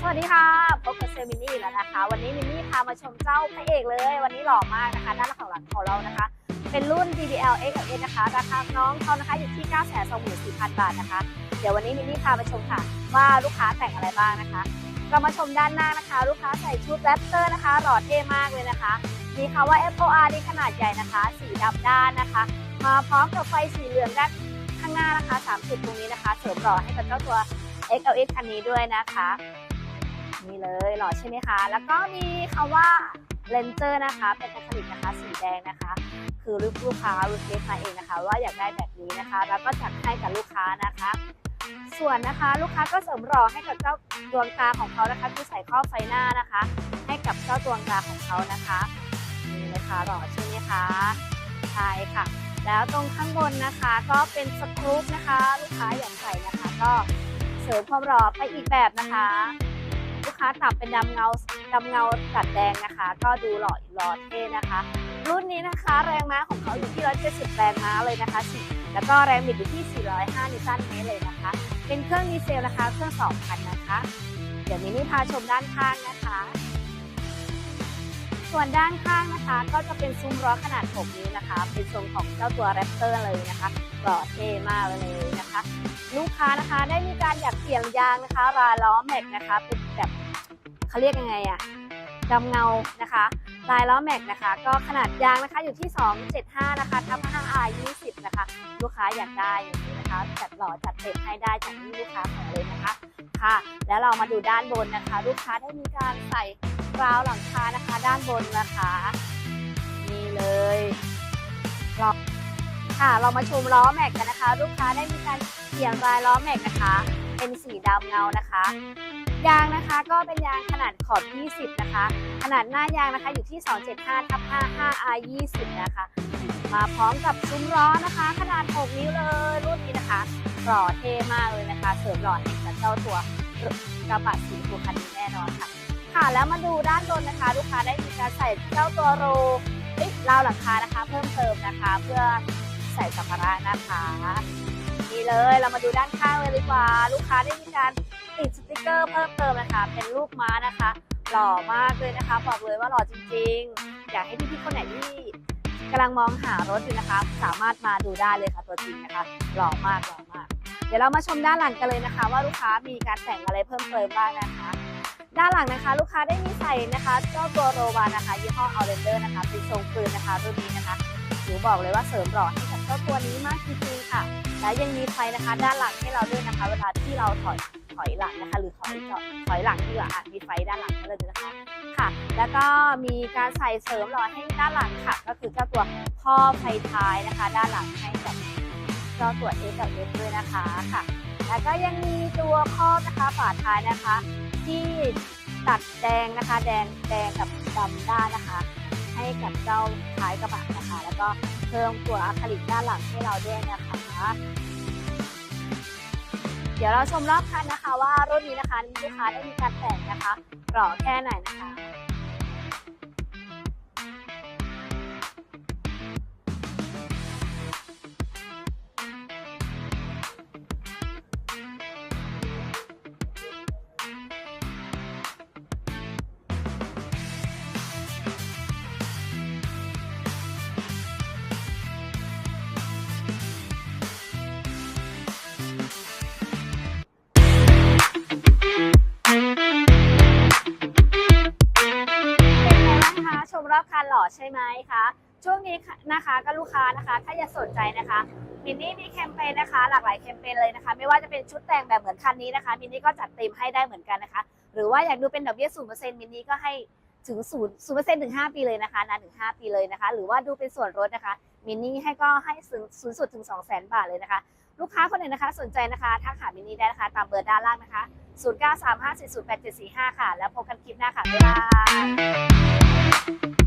สวัสดีค่ะพบกับเซมินี่แล้วนะคะ วันนี้มินนี่พามาชมเจ้าพระเอกเลย วันนี้หล่อมากนะคะด้านหลังหลังของเรานะคะ เป็นรุ่น DBL X กับ S นะคะ ราคาน้องเขานะคะอยู่ที่ 9 2 4 0 0 0 บาทนะคะ เดี๋ยววันนี้มินนี่พามาชมค่ะ ว่าลูกค้าแต่งอะไรบ้างนะคะ เรามาชมด้านหน้านะคะ ลูกค้าใส่ชุดแรปเตอร์นะคะหล่อเท่มากเลยนะคะ มีคำว่า FOR ในขนาดใหญ่นะคะ สีดำด้านนะคะ มาพร้อมกับไฟสีเหลืองด้านข้างหน้านะคะ3จุดตรงนี้นะคะ เสริมหล่อให้กับเจ้าตัว XLX คันนี้ด้วยนะคะ นี่เลยหล่อใช่ไหมคะ แล้วก็มีคำว่าเลนเจอร์นะคะ เป็นอะคริลิกนะคะ สีแดงนะคะ คือลูกลูกค้ารีเควสมาเองนะคะ ว่าอยากได้แบบนี้นะคะ แล้วก็จัดให้กับลูกค้านะคะ ส่วนนะคะลูกค้าก็เสริมหล่อให้กับเจ้าดวงตาของเขานะคะ คือใส่ครอบไฟหน้านะคะ ให้กับเจ้าดวงตาของเขานะคะนี่นะคะหล่อใช่ไหมคะใช่ค่ะ แล้วตรงข้างบนนะคะก็เป็นสกรูปนะคะ ลูกค้าอยากใส่นะคะ ก็เสริมความหล่อไปอีกแบบนะคะ ลูกค้าตับเป็นดำเงาดำเงาตัดแดงนะคะ ก็ดูหล่อหล่อเท่นะคะ รุ่นนี้นะคะแรงม้าของเขาอยู่ที่ 170 แรงม้าเลยนะคะสิแล้วก็แรงบิดอยู่ที่ 405 นิวตันเมตรเลยนะคะ เป็นเครื่องดีเซลนะคะ เครื่อง 2,000 นะคะ เดี๋ยวมินี่พาชมด้านข้างนะคะ ส่วนด้านข้างนะคะก็จะเป็นซุ้มล้อขนาด 6 นิ้วนะคะ เป็นทรงของเจ้าตัวแรปเตอร์เลยนะคะหล่อเท่มากเลยนะคะ ลูกค้านะคะได้มีการอยากเปลี่ยนยางนะคะรายล้อแม็กนะคะเป็นแบบเขาเรียกยังไงอะดำเงานะคะลายล้อแม็กนะคะ ก็ขนาดยางนะคะอยู่ที่ 275 นะคะทับ 5R 20นะคะ ลูกค้าอยากได้อย่างนี้นะคะ จัดหล่อจัดเต็มให้ได้จากที่ลูกค้าขอเลยนะคะค่ะ แล้วเรามาดูด้านบนนะคะ ลูกค้าได้มีการใส่ ราวหลังคานะคะ ด้านบนนะคะนี่เลยล้อค่ะเรามาชมล้อแม็กกันนะคะ ลูกค้าได้มีการเขียนลายล้อแม็กนะคะ เป็นสีดำเงานะคะยางนะคะก็เป็นยางขนาดขอบ 20 นะคะ ขนาดหน้ายางนะคะอยู่ที่ 275ทับ55 R 20 นะคะ มาพร้อมกับซุ้มล้อนะคะ ขนาด 6 นิ้วเลยรุ่นนี้นะคะหล่อเท่มากเลยนะคะ เสริมหล่อให้กับเจ้าตัวกระบะสีตัวคันนี้แน่นอนค่ะ ค่ะแล้วมาดูด้านบนนะคะ ลูกค้าได้มีการใส่เจ้าตัวโรเอ้ยราวหลังคานะคะ เพิ่มเติมนะคะ เพื่อใส่สัมภาระนะคะนี่เลยเรามาดูด้านข้างเลยดีกว่า ลูกค้าได้มีการติดสติกเกอร์เพิ่มเติมนะคะ เป็นรูปม้านะคะ หล่อมากเลยนะคะบอกเลยว่าหล่อจริง ๆ อยากให้พี่ๆคนไหนที่กำลังมองหารถอยู่นะคะ สามารถมาดูได้เลยค่ะตัวจริงนะคะหล่อมากหล่อมาก เดี๋ยวเรามาชมด้านหลังกันเลยนะคะ ว่าลูกค้ามีการแต่งอะไรเพิ่มเติมบ้างนะคะ ด้านหลังนะคะลูกค้าได้มีใส่นะคะเจ้าตัวโรวานะคะยี่ห้ออัลเรนเดอร์นะคะเป็นทรงปืนนะคะรุ่นนี้นะคะหนูบอกเลยว่าเสริมหล่อให้กับเจ้าตัวนี้มากจริงๆค่ะ และยังมีไฟนะคะ ด้านหลังให้เราด้วยนะคะ เวลาที่เราถอยถอยหลังนะคะ หรือถอยจอดถอยหลังที่ว่าอะมีไฟด้านหลังให้เราด้วยนะคะค่ะ แล้วก็มีการใส่เสริมหล่อให้ด้านหลังค่ะ ก็คือเจ้าตัวท่อไฟท้ายนะคะ ด้านหลังให้กับเจ้าตัวเอกับเอด้วยนะคะค่ะ แล้วก็ยังมีตัวครอบนะคะฝาท้ายนะคะ ที่ตัดแดงนะคะ แดงแดงกับดำด้านนะคะ ให้กับเจ้าท้ายกระบะนะคะ แล้วก็เพิ่มตัวอะคริลิกด้านหลังให้เราด้วยนะคะ เดี๋ยวเราชมรอบคันนะคะ ว่ารุ่นนี้นะคะลูกค้าได้มีการแต่งนะคะกรอแค่ไหนนะคะ รอบคันหล่อใช่ไหมคะ ช่วงนี้นะคะก็ลูกค้านะคะ ถ้าอยากสนใจนะคะมินนี่มีแคมเปญนะคะ หลากหลายแคมเปญเลยนะคะ ไม่ว่าจะเป็นชุดแต่งแบบเหมือนคันนี้นะคะมินนี่ก็จัดเต็มให้ได้เหมือนกันนะคะ หรือว่าอยากดูเป็นดอกเบี้ยศูนย์เปอร์เซ็นต์มินนี่ก็ให้ถึงศูนย์ศูนย์เปอร์เซ็นต์ถึงห้าปีเลยนะคะนานถึงห้าปีเลยนะคะ หรือว่าดูเป็นส่วนลดนะคะมินนี่ให้ก็ให้สูงสูงสุดถึงสองแสนบาทเลยนะคะลูกค้าคนไหนนะคะสนใจนะคะทักหามินนี่ได้นะคะ ตามเบอร์ด้านล่างนะคะ 0 9 3 5 4 0 8 7 4 5 ค่ะ แล้วพบกันคลิปหน้าค่ะบ๊ายบาย